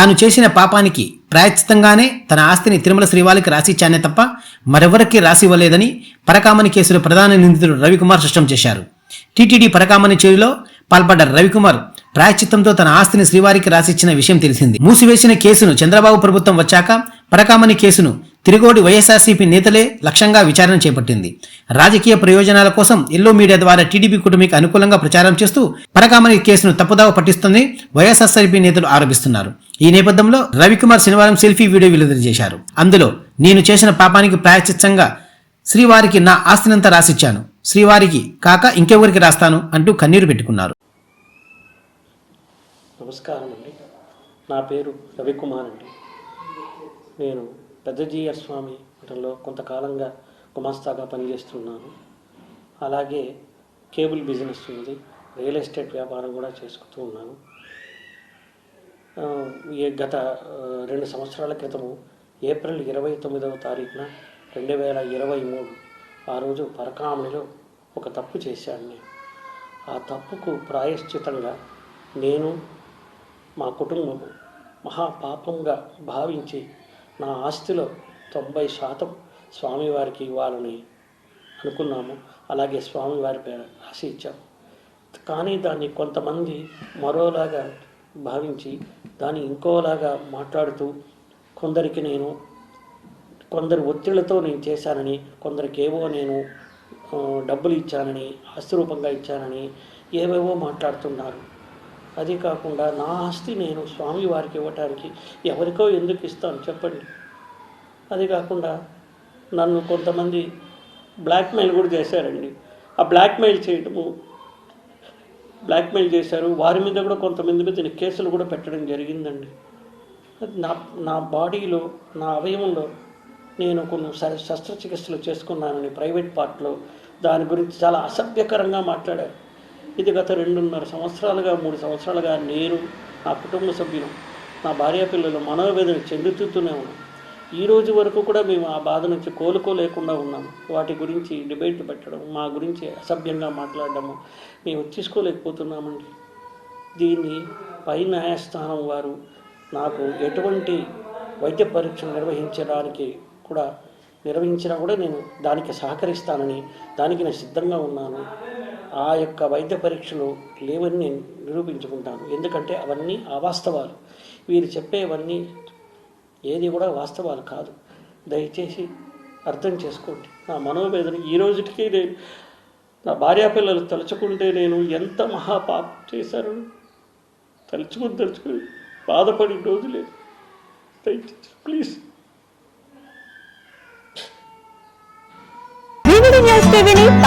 తాను చేసిన పాపానికి ప్రాయశ్చితంగానే తన ఆస్తిని తిరుమల శ్రీవారికి రాసిచ్చానే తప్ప మరెవరికి రాసివ్వలేదని పరకామణి కేసులో ప్రధాన నిందితుడు రవికుమార్ స్పష్టం చేశారు. టీటీడీ పరకామణి చేరులో పాల్పడ్డ రవికుమార్ ప్రాయశ్చిత్తంతో తన ఆస్తిని శ్రీవారికి రాసిచ్చిన విషయం తెలిసింది. మూసివేసిన కేసును చంద్రబాబు ప్రభుత్వం వచ్చాక పరకామణి కేసును తిరుగోడి వైఎస్ఆర్సీపీ నేతలే లక్ష్యంగా విచారణ చేపట్టింది. రాజకీయ ప్రయోజనాల కోసం ఎల్లో మీడియా ద్వారా టీడీపీ కుటుంబీకి అనుకూలంగా ప్రచారం చేస్తూ పరకామణి కేసును తప్పుదావ పట్టిస్తుందని వైఎస్ఆర్సీపీ నేతలు ఆరోపిస్తున్నారు. ఈ నేపథ్యంలో రవికుమార్ శనివారం సెల్ఫీ వీడియో విడుదల చేశారు. అందులో నేను చేసిన పాపానికి ప్రాయశ్చిత్తంగా శ్రీవారికి నా ఆస్తినంతా రాసిచ్చాను. శ్రీవారికి కాక ఇంకెవరికి రాస్తాను? అంటూ కన్నీరు పెట్టుకున్నారు. నమస్కారం అండి నా పేరు రవికుమార్ అండి. నేను పెద్దజీయర్ స్వామి మఠంలో కొంతకాలంగా గుమాస్తాగా పనిచేస్తున్నాను. అలాగే కేబుల్ బిజినెస్ ఉంది. రియల్ ఎస్టేట్ వ్యాపారం కూడా చేసుకుంటూ ఉన్నాను. గత రెండు సంవత్సరాల క్రితము ఏప్రిల్ ఇరవై తొమ్మిదవ తారీఖున రెండు వేల ఇరవై మూడు ఆ రోజు పరకామణిలో ఒక తప్పు చేశాను నేను. ఆ తప్పుకు ప్రాయశ్చితంగా నేను మా కుటుంబము మహాపాపంగా భావించి నా ఆస్తిలో తొంభై శాతం స్వామివారికి ఇవ్వాలని అనుకున్నాము. అలాగే స్వామివారి పేరు రాసి ఇచ్చాము కానీ దాన్ని కొంతమంది మరోలాగా భావించి దాన్ని ఇంకోలాగా మాట్లాడుతూ కొందరికి నేను కొందరు ఒత్తిళ్ళతో నేను చేశానని కొందరికి ఏవో నేను డబ్బులు ఇచ్చానని ఆస్తి రూపంగా ఇచ్చానని ఏవేవో మాట్లాడుతున్నారు. అది కాకుండా నా ఆస్తి నేను స్వామి వారికి ఇవ్వటానికి ఎవరికో ఎందుకు ఇస్తాను చెప్పండి. అది కాకుండా నన్ను కొంతమంది బ్లాక్మెయిల్ కూడా చేశారండి. ఆ బ్లాక్మెయిల్ చేయటము బ్లాక్మెయిల్ చేశారు. వారి మీద కూడా కొంతమంది మీద నేను కేసులు కూడా పెట్టడం జరిగిందండి. నా నా బాడీలో నా అవయవంలో నేను కొన్ని శ- శస్త్రచికిత్సలు చేసుకున్నానని ప్రైవేట్ పార్ట్లో దాని గురించి చాలా అసభ్యకరంగా మాట్లాడారు. ఇది గత రెండున్నర సంవత్సరాలుగా మూడు సంవత్సరాలుగా నేను నా కుటుంబ సభ్యులు నా భార్య పిల్లలు మనోవేదన చెందుతూనే ఉన్నాం. ఈ రోజు వరకు కూడా మేము ఆ బాధ నుంచి కోలుకోలేకుండా ఉన్నాము వాటి గురించి డిబేట్ పెట్టడం మా గురించి అసభ్యంగా మాట్లాడడము మేము తీసుకోలేకపోతున్నామండి. దీన్ని పై న్యాయస్థానం వారు నాకు ఎటువంటి వైద్య పరీక్షలు నిర్వహించడానికి కూడా నిర్వహించినా కూడా నేను దానికి సహకరిస్తానని దానికి నేను సిద్ధంగా ఉన్నాను. ఆ యొక్క వైద్య పరీక్షలు లేవని నేను నిరూపించుకుంటాను. ఎందుకంటే అవన్నీ అవాస్తవాలు. వీరు చెప్పేవన్నీ ఏది కూడా వాస్తవాలు కాదు. దయచేసి అర్థం చేసుకోండి. నా మనోవేదన ఈ రోజుకి నేను నా భార్యాపిల్లలు తలుచుకుంటే నేను ఎంత మహాపాపం చేశాను తలుచుకుని తలుచుకుని బాధపడి రోజు లేదు. దయచేసి ప్లీజ్ వివిడి న్యూస్ టీవీని